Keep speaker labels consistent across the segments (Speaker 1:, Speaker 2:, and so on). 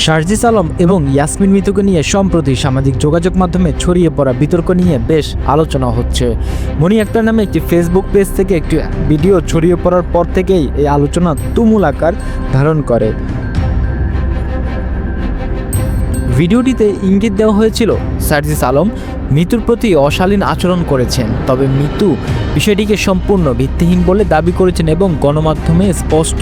Speaker 1: শারজিস আলম এবং ইয়াসমিন মিতুকে নিয়ে সম্প্রতি সামাজিক যোগাযোগ মাধ্যমে ছড়িয়ে পড়া বিতর্ক নিয়ে বেশ আলোচনা হচ্ছে। মনি আক্তার নামে একটি ফেসবুক পেজ থেকে একটি ভিডিও ছড়িয়ে পড়ার পর থেকেই এই আলোচনা তুমুল আকার ধারণ করে। ভিডিওটিতে ইঙ্গিত দেওয়া হয়েছিল সার্জিস আলম মিতুর প্রতি অশালীন আচরণ করেছেন, তবে মিতু বিষয়টিকে সম্পূর্ণ ভিত্তিহীন বলে দাবি করেছেন এবং গণমাধ্যমে স্পষ্ট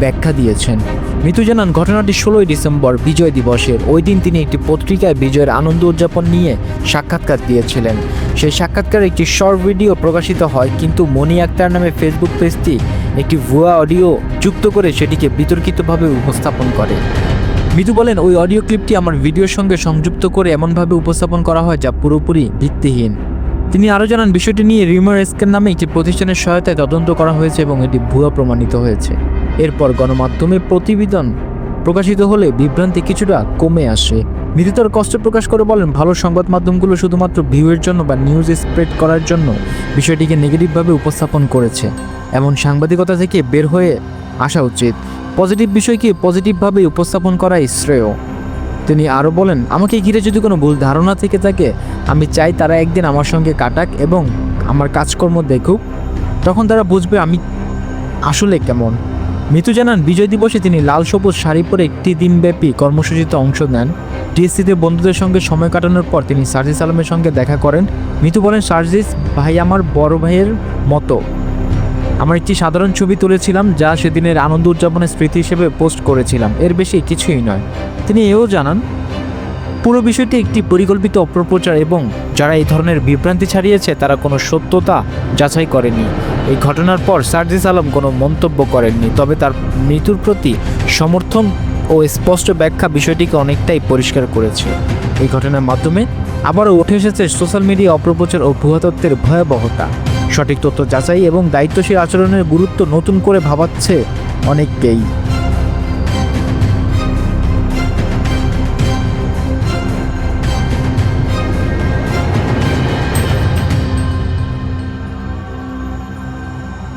Speaker 1: ব্যাখ্যা দিয়েছেন। মিতু জানান, ঘটনাটি ষোলোই ডিসেম্বর বিজয় দিবসের। ওই দিন তিনি একটি পত্রিকায় বিজয়ের আনন্দ উদযাপন নিয়ে সাক্ষাৎকার দিয়েছিলেন। সেই সাক্ষাৎকারে একটি শর্ট ভিডিও প্রকাশিত হয়, কিন্তু মনি আক্তার নামে ফেসবুক পেজটি একটি ভুয়া অডিও যুক্ত করে সেটিকে বিতর্কিতভাবে উপস্থাপন করে। মিতু বলেন, ওই অডিও ক্লিপটি আমার ভিডিওর সঙ্গে সংযুক্ত করে এমনভাবে উপস্থাপন করা হয় যা পুরোপুরি ভিত্তিহীন। তিনি আরও জানান, বিষয়টি নিয়ে রিমার এসকের নামে একটি প্রতিষ্ঠানের সহায়তায় তদন্ত করা হয়েছে এবং এটি ভুয়া প্রমাণিত হয়েছে। এরপর গণমাধ্যমে প্রতিবেদন প্রকাশিত হলে বিভ্রান্তি কিছুটা কমে আসে। তার কষ্ট প্রকাশ করে বলেন, ভালো সংবাদ মাধ্যমগুলো শুধুমাত্র ভিউয়ের জন্য বা নিউজ স্প্রেড করার জন্য বিষয়টিকে নেগেটিভভাবে উপস্থাপন করেছে। এমন সাংবাদিকতা থেকে বের হয়ে আসা উচিত। পজিটিভ বিষয়কে পজিটিভভাবে উপস্থাপন করাই শ্রেয়। তিনি আরও বলেন, আমাকে ঘিরে যদি কোনো ভুল ধারণা থেকে থাকে, আমি চাই তারা একদিন আমার সঙ্গে কাটাক এবং আমার কাজকর্ম দেখুক, তখন তারা বুঝবে আমি আসলে কেমন। মিতু জানান, বিজয় দিবসে তিনি লাল সবুজ শাড়ি পরে একটি দিনব্যাপী কর্মসূচিতে অংশ নেন। টিএসসিতে বন্ধুদের সঙ্গে সময় কাটানোর পর তিনি সার্জিস আলমের সঙ্গে দেখা করেন। মিতু বলেন, সার্জিস ভাই আমার বড় ভাইয়ের মতো। আমার একটি সাধারণ ছবি তুলেছিলাম যা সেদিনের আনন্দ উদযাপনের স্মৃতি হিসেবে পোস্ট করেছিলাম। এর বেশি কিছুই নয়। তিনি এও জানান পুরো বিষয়টি একটি পরিকল্পিত অপপ্রচার এবং যারা এই ধরনের বিভ্রান্তি ছাড়িয়েছে, তারা কোনো সত্যতা যাচাই করেনি। এই ঘটনার পর সার্জিস আলম কোনো মন্তব্য করেননি, তবে তার মৃত্যুর প্রতি সমর্থন ও স্পষ্ট ব্যাখ্যা বিষয়টিকে অনেকটাই পরিষ্কার করেছে। এই ঘটনার মাধ্যমে আবারও উঠে এসেছে সোশ্যাল মিডিয়া অপপ্রচার ও ভুয়াতত্ত্বের ভয়াবহতা। সঠিক তথ্য যাচাই এবং দায়িত্বশীল আচরণের গুরুত্ব নতুন করে ভাবাচ্ছে অনেককেই।